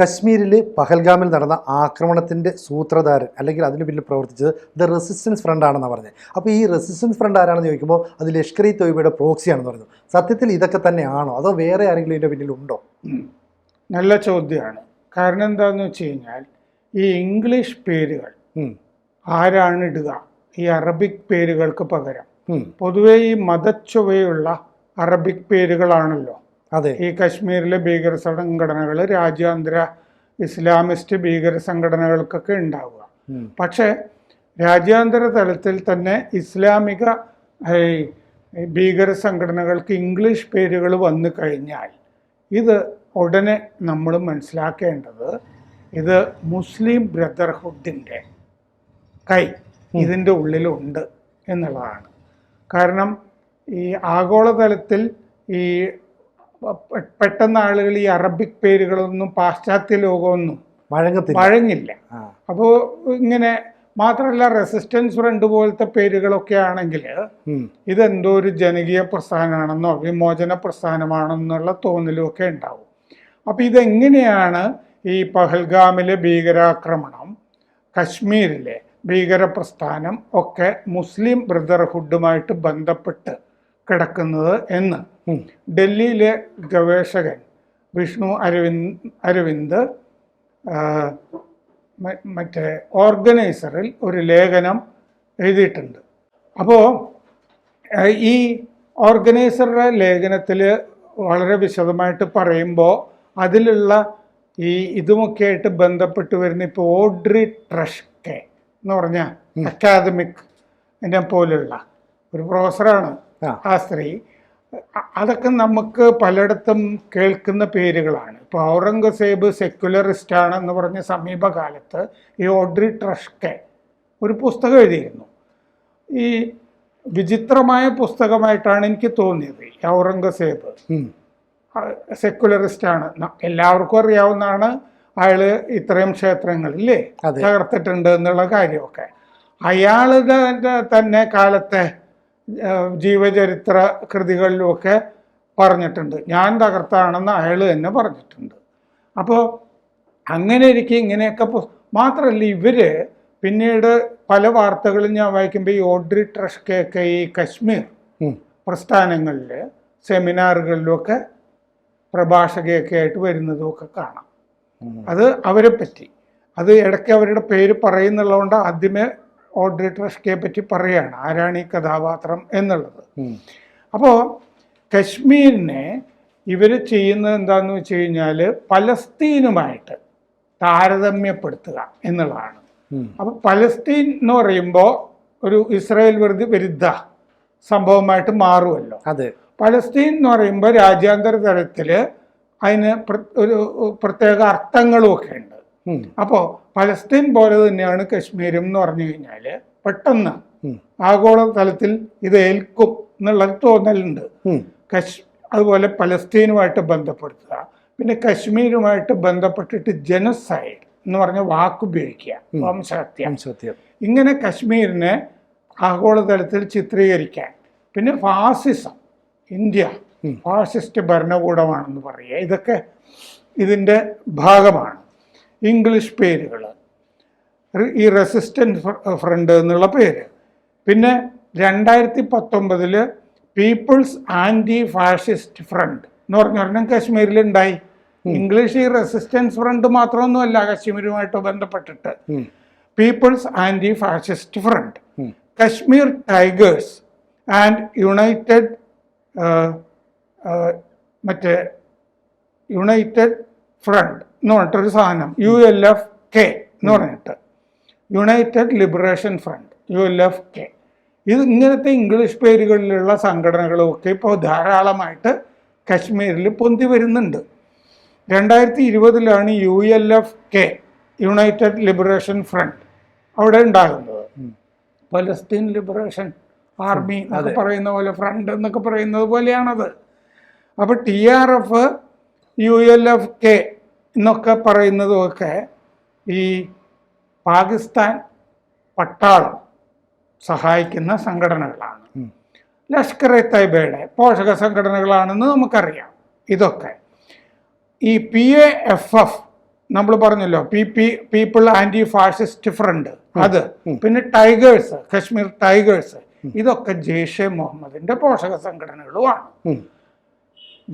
കശ്മീരിൽ പഹൽഗാമിൽ നടന്ന ആക്രമണത്തിന്റെ സൂത്രധാരൻ അല്ലെങ്കിൽ അതിന് പിന്നിൽ പ്രവർത്തിച്ചത് ദ റെസിസ്റ്റൻസ് ഫ്രണ്ട് ആണെന്നാണ് പറഞ്ഞത്. അപ്പോൾ ഈ റെസിസ്റ്റൻസ് ഫ്രണ്ട് ആരാണെന്ന് ചോദിക്കുമ്പോൾ അത് ലഷ്കർ ഇ തൊയ്ബയുടെ പ്രോക്സിയാണെന്ന് പറഞ്ഞു സത്യത്തിൽ ഇതൊക്കെ തന്നെയാണോ? അതോ വേറെ ആരെങ്കിലും ഇതിന്റെ പിന്നിലുണ്ടോ. നല്ല ചോദ്യമാണ്. കാരണം എന്താണെന്ന് വെച്ച് കഴിഞ്ഞാൽ ഈ ഇംഗ്ലീഷ് പേരുകൾ ആരാണ് ഇടുക? ഈ അറബിക് പേരുകൾക്ക് പകരം. പൊതുവേ ഈ മതച്ചുവയുള്ള അറബിക് പേരുകളാണല്ലോ. അതെ. ഈ കശ്മീരിലെ ഭീകര സംഘടനകൾ രാജ്യാന്തര ഇസ്ലാമിസ്റ്റ് ഭീകര സംഘടനകൾക്കൊക്കെ ഉണ്ടാവുക. പക്ഷേ രാജ്യാന്തര തലത്തിൽ തന്നെ ഇസ്ലാമിക ഭീകര സംഘടനകൾക്ക് ഇംഗ്ലീഷ് പേരുകൾ വന്നു കഴിഞ്ഞാൽ ഇത് ഉടനെ നമ്മൾ മനസ്സിലാക്കേണ്ടത് ഇത് മുസ്ലിം ബ്രദർഹുഡിന്റെ കൈ ഇതിന്റെ ഉള്ളിലുണ്ട് എന്നുള്ളതാണ്. കാരണം ഈ ആഗോളതലത്തിൽ ഈ പെട്ടെന്ന് ആളുകൾ ഈ അറബിക് പേരുകളൊന്നും പാശ്ചാത്യ ലോകമൊന്നും വഴങ്ങത്തില്ല വഴങ്ങില്ല അപ്പോ അപ്പോൾ ഇങ്ങനെ മാത്രമല്ല റെസിസ്റ്റൻസ് ഫ്രണ്ട് പോലത്തെ പേരുകളൊക്കെ ആണെങ്കിൽ. ഇതെന്തോ ഒരു ജനകീയ പ്രസ്ഥാനമാണെന്നോ വിമോചന പ്രസ്ഥാനമാണെന്നുള്ള തോന്നലും ഒക്കെ ഉണ്ടാവും അപ്പോൾ ഇതെങ്ങനെയാണ് ഈ പഹൽഗാമിലെ ഭീകരാക്രമണം കശ്മീരിലെ ഭീകര പ്രസ്ഥാനം ഒക്കെ മുസ്ലിം ബ്രദർഹുഡുമായിട്ട് ബന്ധപ്പെട്ട് കിടക്കുന്നത് എന്ന്. ഡൽഹിയിലെ ഗവേഷകൻ വിഷ്ണു അരവിന്ദ് അരവിന്ദ് മറ്റേ ഓർഗനൈസറിൽ ഒരു ലേഖനം എഴുതിയിട്ടുണ്ട്. അപ്പോൾ ഈ ഓർഗനൈസറുടെ ലേഖനത്തിൽ വളരെ വിശദമായിട്ട് പറയുമ്പോൾ അതിലുള്ള ഈ ഇതുമൊക്കെ ആയിട്ട് ബന്ധപ്പെട്ട് വരുന്ന ഇപ്പോൾ ഓഡ്രി ട്രഷ്കെ എന്ന് പറഞ്ഞ അക്കാദമിക് എന്നെ പോലുള്ള ഒരു പ്രൊഫസറാണ് ആ. സ്ത്രീ. അതൊക്കെ നമുക്ക് പലയിടത്തും കേൾക്കുന്ന പേരുകളാണ്. ഇപ്പോൾ ഔറംഗസേബ് സെക്യുലറിസ്റ്റ് ആണെന്ന് പറഞ്ഞ സമീപകാലത്ത് ഈ ഓഡ്രി ട്രഷ്കെ ഒരു പുസ്തകം എഴുതിയിരുന്നു. ഈ വിചിത്രമായ പുസ്തകമായിട്ടാണ് എനിക്ക് തോന്നിയത് ഈ ഔറംഗസേബ്. സെക്യുലറിസ്റ്റ് ആണ് എല്ലാവർക്കും അറിയാവുന്നതാണ് അയാൾ ഇത്രയും ക്ഷേത്രങ്ങളില്ലേ ഇല്ലേ തകർത്തിട്ടുണ്ട് എന്നുള്ള കാര്യമൊക്കെ. അയാളുടെ തന്നെ കാലത്തെ ജീവചരിത്ര കൃതികളിലുമൊക്കെ പറഞ്ഞിട്ടുണ്ട്. ഞാൻ തകർത്താണെന്ന് അയാൾ തന്നെ പറഞ്ഞിട്ടുണ്ട്. അപ്പോൾ അങ്ങനെ ഇരിക്കെ ഇങ്ങനെയൊക്കെ മാത്രമല്ല ഇവർ പിന്നീട് പല വാർത്തകളും ഞാൻ വായിക്കുമ്പോൾ ഈ ഓഡ്രി ട്രഷ്കയൊക്കെ ഈ കശ്മീർ പ്രസ്ഥാനങ്ങളിൽ സെമിനാറുകളിലുമൊക്കെ പ്രഭാഷകയൊക്കെ ആയിട്ട് വരുന്നതും ഒക്കെ കാണാം അത് അവരെ പറ്റി. അത് ഇടയ്ക്ക് അവരുടെ പേര് പറയുന്നുള്ളതുകൊണ്ട് ആദ്യമേ ഓഡ്രി ട്രഷ്കയെ പറ്റി പറയുകയാണ് ആരാണ് ഈ കഥാപാത്രം എന്നുള്ളത്. അപ്പോൾ കശ്മീരിനെ ഇവർ ചെയ്യുന്നത് എന്താണെന്ന് വെച്ച് കഴിഞ്ഞാൽ പലസ്തീനുമായിട്ട് താരതമ്യപ്പെടുത്തുക എന്നുള്ളതാണ്. അപ്പോൾ പലസ്തീൻ എന്ന് പറയുമ്പോൾ ഒരു ഇസ്രായേൽ വിരുദ്ധ വിരുദ്ധ സംഭവമായിട്ട് മാറുമല്ലോ അതെ പലസ്തീൻ എന്ന് പറയുമ്പോൾ രാജ്യാന്തര തലത്തിൽ അതിന് ഒരു പ്രത്യേക അർത്ഥങ്ങളും ഒക്കെ ഉണ്ട്. അപ്പോൾ പലസ്തീൻ പോലെ തന്നെയാണ് കശ്മീരും എന്ന് പറഞ്ഞു കഴിഞ്ഞാൽ പെട്ടെന്ന്. ആഗോള തലത്തിൽ ഇത് ഏൽക്കും എന്നുള്ളത് തോന്നലുണ്ട്. കശ് അതുപോലെ പലസ്തീനുമായിട്ട് ബന്ധപ്പെടുത്തുക പിന്നെ കശ്മീരുമായിട്ട് ബന്ധപ്പെട്ടിട്ട് ജനസൈഡ് എന്ന് പറഞ്ഞ വാക്ക് ഉപയോഗിക്കുക വംശഹത്യ. ഇങ്ങനെ കശ്മീരിനെ ആഗോളതലത്തിൽ ചിത്രീകരിക്കാൻ പിന്നെ ഫാസിസം ഇന്ത്യ ഫാസിസ്റ്റ് ഭരണകൂടമാണെന്ന് പറയുക ഇതൊക്കെ ഇതിന്റെ ഭാഗമാണ്. ഇംഗ്ലീഷ് പേരുകൾ. ഈ റെസിസ്റ്റൻസ് ഫ്രണ്ട് എന്നുള്ള പേര്. പിന്നെ രണ്ടായിരത്തി പത്തൊമ്പതിൽ പീപ്പിൾസ് ആന്റി ഫാഷിസ്റ്റ് ഫ്രണ്ട് എന്ന് പറഞ്ഞ ഒരെണ്ണം കാശ്മീരിൽ ഉണ്ടായി ഇംഗ്ലീഷ് ഈ റെസിസ്റ്റൻസ് ഫ്രണ്ട് മാത്രമൊന്നുമല്ല കാശ്മീരുമായിട്ട് ബന്ധപ്പെട്ടിട്ട്. People's anti fascist front. Kashmir tigers and united മറ്റേ യുണൈറ്റഡ് ഫ്രണ്ട് എന്ന് പറഞ്ഞിട്ടൊരു സാധനം. യു എൽ എഫ് കെ എന്ന് പറഞ്ഞിട്ട്. United liberation front U L F K ഇത് ഇങ്ങനത്തെ ഇംഗ്ലീഷ് പേരുകളിലുള്ള സംഘടനകളൊക്കെ ഇപ്പോൾ ധാരാളമായിട്ട് കശ്മീരിൽ പൊന്തി വരുന്നുണ്ട്. രണ്ടായിരത്തി ഇരുപതിലാണ് U L F K united liberation front അവിടെ ഉണ്ടാകുന്നത്. പലസ്തീൻ ലിബറേഷൻ ആർമി എന്നൊക്കെ പറയുന്ന പോലെ ഫ്രണ്ട് എന്നൊക്കെ പറയുന്നത് പോലെയാണത്. അപ്പോൾ T R F U L F K എന്നൊക്കെ പറയുന്നതുമൊക്കെ ഈ പാകിസ്ഥാൻ പട്ടാളം സഹായിക്കുന്ന സംഘടനകളാണ്. ലഷ്കർ എ തൈബയുടെ പോഷക സംഘടനകളാണെന്ന് നമുക്കറിയാം ഇതൊക്കെ. ഈ പി എ എഫ് എഫ് നമ്മൾ പറഞ്ഞല്ലോ P P people anti fascist front അത്. പിന്നെ ടൈഗേഴ്സ് കശ്മീർ ടൈഗേഴ്സ് ഇതൊക്കെ ജെയ്ഷെ മുഹമ്മദിന്റെ പോഷക സംഘടനകളുമാണ്.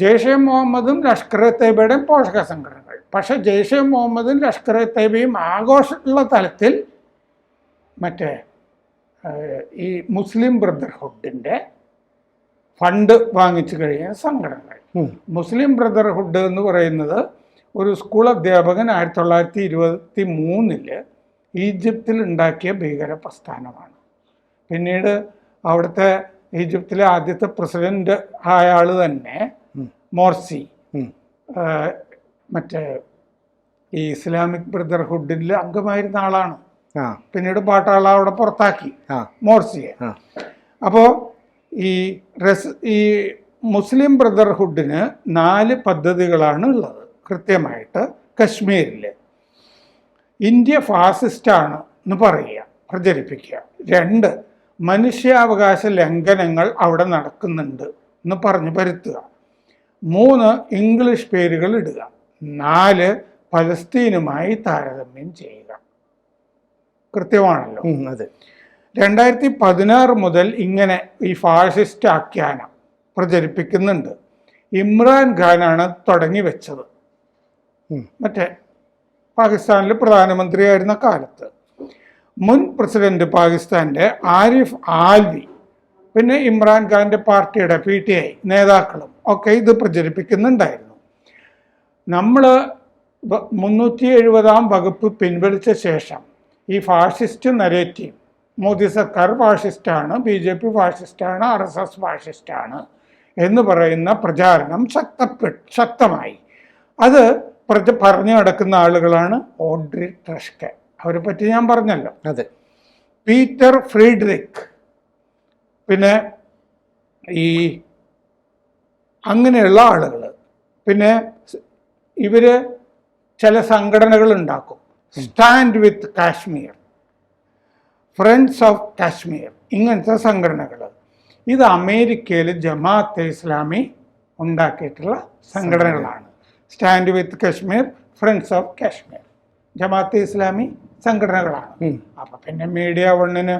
ജെയ്ഷെ മുഹമ്മദും ലഷ്കർ എ തൈബയുടെയും പോഷക സംഘടനകൾ പക്ഷെ ജെയ്ഷെ മുഹമ്മദും ലഷ്കർ എ തൈബയും ആഘോഷമുള്ള തലത്തിൽ മറ്റേ ഈ മുസ്ലിം ബ്രദർഹുഡിന്റെ ഫണ്ട് വാങ്ങിച്ചു കഴിഞ്ഞ സംഘടനകൾ മുസ്ലിം ബ്രദർഹുഡ് എന്ന് പറയുന്നത് ഒരു സ്കൂൾ അധ്യാപകൻ ആയിരത്തി തൊള്ളായിരത്തി ഇരുപത്തി മൂന്നിൽ ഈജിപ്തിൽ ഉണ്ടാക്കിയ ഭീകര പ്രസ്ഥാനമാണ്. പിന്നീട് അവിടുത്തെ ഈജിപ്തിലെ ആദ്യത്തെ പ്രസിഡന്റ് ആയ ആൾ തന്നെ മോർസി. മറ്റേ ഈ ഇസ്ലാമിക് ബ്രദർഹുഡിൽ അംഗമായിരുന്ന ആളാണ്. പിന്നീട് പാട്ടാള അവിടെ പുറത്താക്കി. മോർസിയെ. അപ്പോൾ ഈ റെസ് ഈ മുസ്ലിം ബ്രദർഹുഡിന് നാല് പദ്ധതികളാണ് ഉള്ളത്. കൃത്യമായിട്ട് കശ്മീരിൽ ഇന്ത്യ ഫാസിസ്റ്റാണ് എന്ന് പറയുക പ്രചരിപ്പിക്കുക. രണ്ട് മനുഷ്യാവകാശ ലംഘനങ്ങൾ അവിടെ നടക്കുന്നുണ്ട് എന്ന് പറഞ്ഞു പരുത്തുക. മൂന്ന് ഇംഗ്ലീഷ് പേരുകൾ ഇടുക. നാല് പലസ്തീനുമായി താരതമ്യം ചെയ്യുക. കൃത്യമാണല്ലോ. അതെ. രണ്ടായിരത്തി പതിനാറ് മുതൽ ഇങ്ങനെ ഈ ഫാഷിസ്റ്റ് ആഖ്യാനം പ്രചരിപ്പിക്കുന്നുണ്ട്. ഇമ്രാൻ ഖാനാണ് തുടങ്ങി വെച്ചത്. മറ്റേ പാകിസ്ഥാനിൽ പ്രധാനമന്ത്രിയായിരുന്ന കാലത്ത്. മുൻ പ്രസിഡന്റ് പാകിസ്ഥാന്റെ ആരിഫ് ആൽവി പിന്നെ ഇമ്രാൻഖാന്റെ പാർട്ടിയുടെ പി ടി ഐ നേതാക്കളും ഒക്കെ ഇത് പ്രചരിപ്പിക്കുന്നുണ്ടായിരുന്നു. നമ്മൾ മുന്നൂറ്റി എഴുപതാം വകുപ്പ് പിൻവലിച്ച ശേഷം ഈ ഫാഷിസ്റ്റ് നരേറ്റീവ് മോദി സർക്കാർ ഫാഷിസ്റ്റാണ് ബി ജെ പി ഫാഷിസ്റ്റാണ് ആർ എസ് എസ് ഫാഷിസ്റ്റാണ് എന്ന് പറയുന്ന പ്രചാരണം ശക്തപ്പെ ശക്തമായി. അത് പ്രച പറഞ്ഞു നടക്കുന്ന ആളുകളാണ് ഓഡ്രി ട്രഷ്കെ. അവരെ പറ്റി ഞാൻ പറഞ്ഞല്ലോ. അതെ. Peter Friedrich. പിന്നെ ഈ അങ്ങനെയുള്ള ആളുകൾ പിന്നെ സ് ഇവർ ചില സംഘടനകൾ ഉണ്ടാക്കും. Stand with Kashmir friends of Kashmir ഇങ്ങനത്തെ സംഘടനകൾ ഇത് അമേരിക്കയിൽ ജമാഅത്തെ ഇസ്ലാമി ഉണ്ടാക്കിയിട്ടുള്ള സംഘടനകളാണ്. Stand with Kashmir friends of Kashmir Jamaat-e Islami സംഘടനകളാണ്. അപ്പൊ പിന്നെ മീഡിയ വണ്ണിന്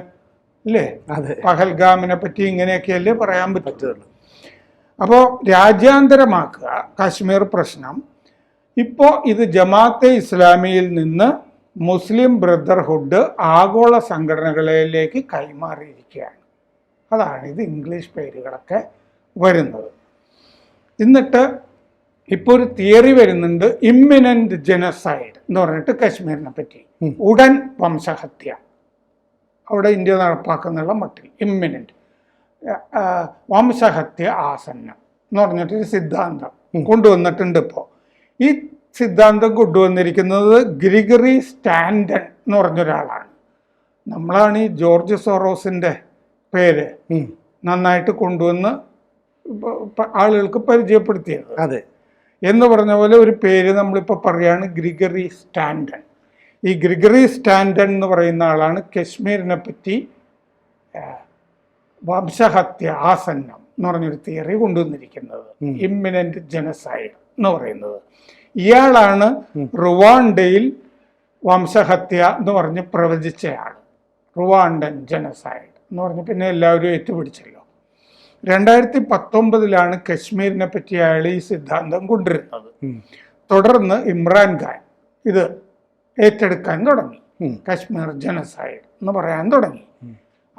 അല്ലേ അതെ. പഹൽഗാമിനെ പറ്റി ഇങ്ങനെയൊക്കെയല്ലേ പറയാൻ പറ്റത്തുള്ളൂ പറ്റുള്ളൂ. അപ്പോൾ രാജ്യാന്തരമാക്കുക കാശ്മീർ പ്രശ്നം ഇപ്പോൾ ഇത് ജമാഅത്തെ ഇസ്ലാമിയിൽ നിന്ന് മുസ്ലിം ബ്രദർഹുഡ് ആഗോള സംഘടനകളിലേക്ക് കൈമാറിയിരിക്കുകയാണ്. അതാണ് ഇത് ഇംഗ്ലീഷ് പേരുകളൊക്കെ വരുന്നത്. എന്നിട്ട് ഇപ്പോൾ ഒരു തിയറി വരുന്നുണ്ട് ഇമ്മിനന്റ് ജനസൈഡ് എന്ന് പറഞ്ഞിട്ട് കശ്മീരിനെ പറ്റി. ഉടൻ വംശഹത്യ. അവിടെ ഇന്ത്യ നടപ്പാക്കുന്നുള്ള മട്ടിൽ ഇമ്മിനന്റ് വംശഹത്യ ആസന്നം എന്ന് പറഞ്ഞിട്ടൊരു സിദ്ധാന്തം കൊണ്ടുവന്നിട്ടുണ്ട് ഇപ്പോൾ ഈ സിദ്ധാന്തം കൊണ്ടുവന്നിരിക്കുന്നത് ഗ്രിഗറി സ്റ്റാൻഡൺ എന്ന് പറഞ്ഞൊരാളാണ്. നമ്മളാണ് ഈ ജോർജ് സോറോസിന്റെ പേര് നന്നായിട്ട് കൊണ്ടുവന്ന് ആളുകൾക്ക് പരിചയപ്പെടുത്തിയത്. അതെ. എന്ന് പറഞ്ഞ പോലെ ഒരു പേര് നമ്മളിപ്പോൾ പറയുകയാണ് ഗ്രിഗറി സ്റ്റാൻഡൺ. ഈ ഗ്രിഗറി സ്റ്റാൻഡൺ എന്ന് പറയുന്ന ആളാണ് കശ്മീരിനെ പറ്റി വംശഹത്യ ആസന്നം എന്ന് പറഞ്ഞൊരു തിയറി കൊണ്ടുവന്നിരിക്കുന്നത്. ഇമ്മിനന്റ് ജനസൈഡ് എന്ന് പറയുന്നത്. ഇയാളാണ് റുവാണ്ടയിൽ വംശഹത്യ എന്ന് പറഞ്ഞ് പ്രവചിച്ചയാൾ. റുവാണ്ടൻ ജനസൈഡ് എന്ന് പറഞ്ഞ് പിന്നെ എല്ലാവരും ഏറ്റുപിടിച്ചല്ലോ. രണ്ടായിരത്തി പത്തൊമ്പതിലാണ് കശ്മീരിനെ പറ്റി അയാൾ ഈ സിദ്ധാന്തം കൊണ്ടുവരുന്നത്. ഉം. തുടർന്ന് ഇമ്രാൻഖാൻ ഇത് ഏറ്റെടുക്കാൻ തുടങ്ങി. കശ്മീർ ജനസൈഡ് എന്ന് പറയാൻ തുടങ്ങി.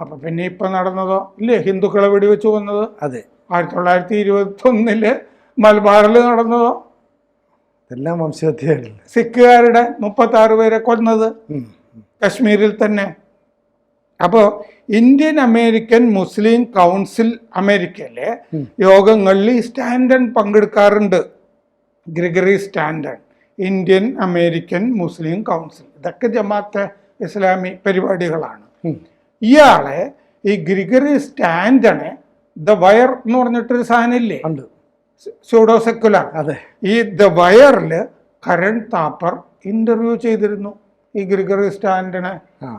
അപ്പൊ പിന്നെ ഇപ്പൊ നടന്നതോ? ഇല്ലേ? ഹിന്ദുക്കളെ വെടിവെച്ച് വന്നത് അതെ. ആയിരത്തി തൊള്ളായിരത്തി ഇരുപത്തി ഒന്നിൽ മലബാറിൽ നടന്നതോ? എല്ലാം വംശഹത്യയാണ് സിഖുകാരുടെ മുപ്പത്തി ആറ് പേരെ കൊന്നത്. കശ്മീരിൽ തന്നെ. അപ്പോൾ ഇന്ത്യൻ അമേരിക്കൻ മുസ്ലിം കൗൺസിൽ അമേരിക്കയിലെ യോഗങ്ങളിൽ ഈ സ്റ്റാൻഡൺ പങ്കെടുക്കാറുണ്ട്. Gregory Stanton Indian American Muslim council. ഇതൊക്കെ ജമാഅത്തെ ഇസ്ലാമി പരിപാടികളാണ്. ഇയാളെ ഈ ഗ്രിഗറി സ്റ്റാൻഡണെ ദ വയർ എന്ന് പറഞ്ഞിട്ടൊരു സാധനം ഇല്ലേ? ഉണ്ട്. സ്യൂഡോ സെക്കുലർ അതെ. ഈ ദ വയറിൽ കരൺ താപ്പർ ഇന്റർവ്യൂ ചെയ്തിരുന്നു. ഈ ഗ്രിഗറി സ്റ്റാൻഡിനെ.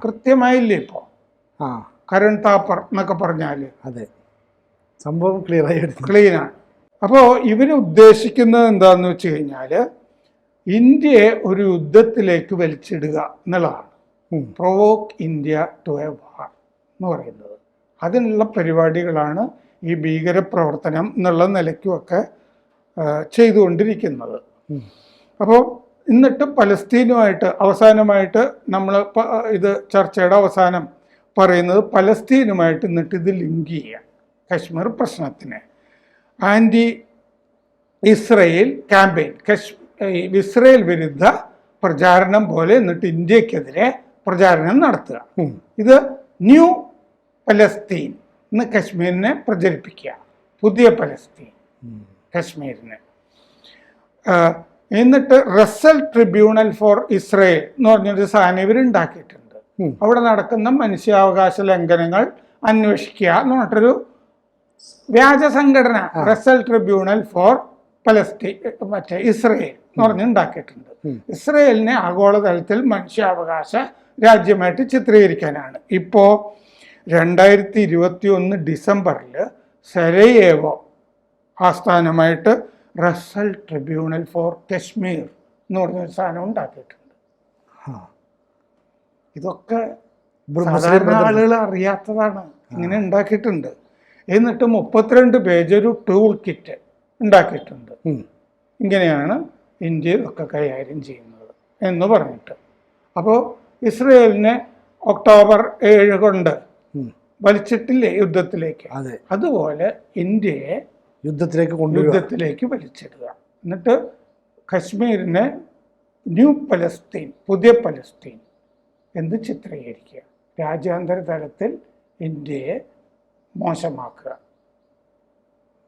കൃത്യമായില്ലേ ഇപ്പോൾ ആ. കരൺ താപ്പർ എന്നൊക്കെ പറഞ്ഞാൽ അതെ. സംഭവം ക്ലിയർ ആയി ക്ലീനാണ് അപ്പോൾ ഇവർ ഉദ്ദേശിക്കുന്നത് എന്താണെന്ന് വെച്ച് കഴിഞ്ഞാൽ ഇന്ത്യയെ ഒരു യുദ്ധത്തിലേക്ക് വലിച്ചിടുക എന്നുള്ളതാണ്. Provoke India to a war എന്ന് പറയുന്നത്. അതിനുള്ള പരിപാടികളാണ് ഈ ഭീകരപ്രവർത്തനം എന്നുള്ള നിലയ്ക്കുമൊക്കെ ചെയ്തുകൊണ്ടിരിക്കുന്നത്. അപ്പോൾ എന്നിട്ട് പലസ്തീനുമായിട്ട് അവസാനമായിട്ട് നമ്മൾ ഇത് ചർച്ചയുടെ അവസാനം പറയുന്നത് പലസ്തീനുമായിട്ട് എന്നിട്ട് ഇത് ലിങ്ക് ചെയ്യാം. കശ്മീർ പ്രശ്നത്തിന്. Anti Israel campaign. കശ് ഇസ്രയേൽ വിരുദ്ധ പ്രചാരണം പോലെ എന്നിട്ട് ഇന്ത്യക്കെതിരെ പ്രചാരണം നടത്തുക. ഇത് ന്യൂ പലസ്തീൻ. എന്ന് കശ്മീരിനെ പ്രചരിപ്പിക്കുക. പുതിയ പലസ്തീൻ. കശ്മീരിന്. എന്നിട്ട് റസൽ ട്രിബ്യൂണൽ ഫോർ ഇസ്രയേൽ എന്ന് പറഞ്ഞൊരു സാധനം ഇവർ ഉണ്ടാക്കിയിട്ടുണ്ട് അവിടെ നടക്കുന്ന മനുഷ്യാവകാശ ലംഘനങ്ങൾ അന്വേഷിക്കുക എന്ന് പറഞ്ഞിട്ടൊരു വ്യാജ സംഘടന റസൽ ട്രിബ്യൂണൽ ഫോർ പലസ്തീൻ മറ്റേ ഇസ്രയേൽ എന്ന് പറഞ്ഞ് ഉണ്ടാക്കിയിട്ടുണ്ട്. ഇസ്രയേലിനെ ആഗോളതലത്തിൽ മനുഷ്യാവകാശ രാജ്യമായിട്ട് ചിത്രീകരിക്കാനാണ്. ഇപ്പോൾ രണ്ടായിരത്തി ഇരുപത്തി ഒന്ന് ഡിസംബറിൽ സെരയേവോ ആസ്ഥാനമായിട്ട് റസൽ ട്രിബ്യൂണൽ ഫോർ കശ്മീർ എന്ന് പറഞ്ഞൊരു സാധനം ഉണ്ടാക്കിയിട്ടുണ്ട്. ഇതൊക്കെ സാധാരണ ആളുകൾ അറിയാത്തതാണ്. ഇങ്ങനെ ഉണ്ടാക്കിയിട്ടുണ്ട്. എന്നിട്ട് മുപ്പത്തിരണ്ട് പേജ് ഒരു ടൂൾ കിറ്റ് ഉണ്ടാക്കിയിട്ടുണ്ട്. ഇങ്ങനെയാണ് ഇന്ത്യ ഒക്കെ കൈകാര്യം ചെയ്യുന്നത് എന്ന് പറഞ്ഞിട്ട്. അപ്പോൾ ഇസ്രയേലിനെ ഒക്ടോബർ ഏഴ് കൊണ്ട്. വലിച്ചിട്ടില്ലേ യുദ്ധത്തിലേക്ക്? അതെ. അതുപോലെ ഇന്ത്യയെ യുദ്ധത്തിലേക്ക് കൊണ്ട് യുദ്ധത്തിലേക്ക് വലിച്ചിടുക. എന്നിട്ട് കശ്മീരിനെ ന്യൂ പലസ്തീൻ പുതിയ പലസ്തീൻ എന്ന് ചിത്രീകരിക്കുക. രാജ്യാന്തര തലത്തിൽ ഇന്ത്യയെ മോശമാക്കുക.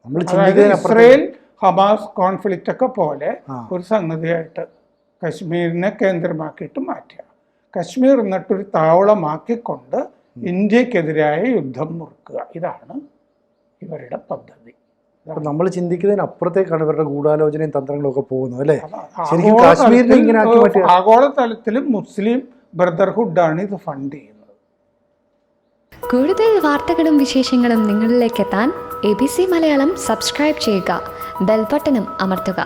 നമ്മൾ അതായത് ഇസ്രയേൽ ഹമാസ് കോൺഫ്ലിക്റ്റ് ഒക്കെ പോലെ. ഒരു സംഗതിയായിട്ട് കശ്മീരിനെ കേന്ദ്രമാക്കിയിട്ട് മാറ്റുക. കശ്മീർ എന്നിട്ടൊരു താവളമാക്കിക്കൊണ്ട് ഇന്ത്യക്കെതിരായ യുദ്ധം മുറുക്കുക. ഇതാണ് ഇവരുടെ പദ്ധതി. നമ്മൾ നമ്മൾ ചിന്തിക്കുന്നതിനപ്പുറത്തേക്കാണ് ഇവരുടെ ഗൂഢാലോചനയും തന്ത്രങ്ങളും ഒക്കെ പോകുന്നത് അല്ലേ? ശരിക്കും ആഗോള കാശ്മീരിനെ ഇങ്ങനെ ആക്കി മാറ്റുക ആഗോളതലത്തിൽ മുസ്ലിം ബ്രദർഹുഡാണ് ഇത് ഫണ്ട് ചെയ്യുന്നത്. കൂടുതൽ വാർത്തകളും വിശേഷങ്ങളും നിങ്ങളിലേക്ക് എത്താൻ A B C Malayalam subscribe ചെയ്യുക. ബെൽബട്ടനും അമർത്തുക.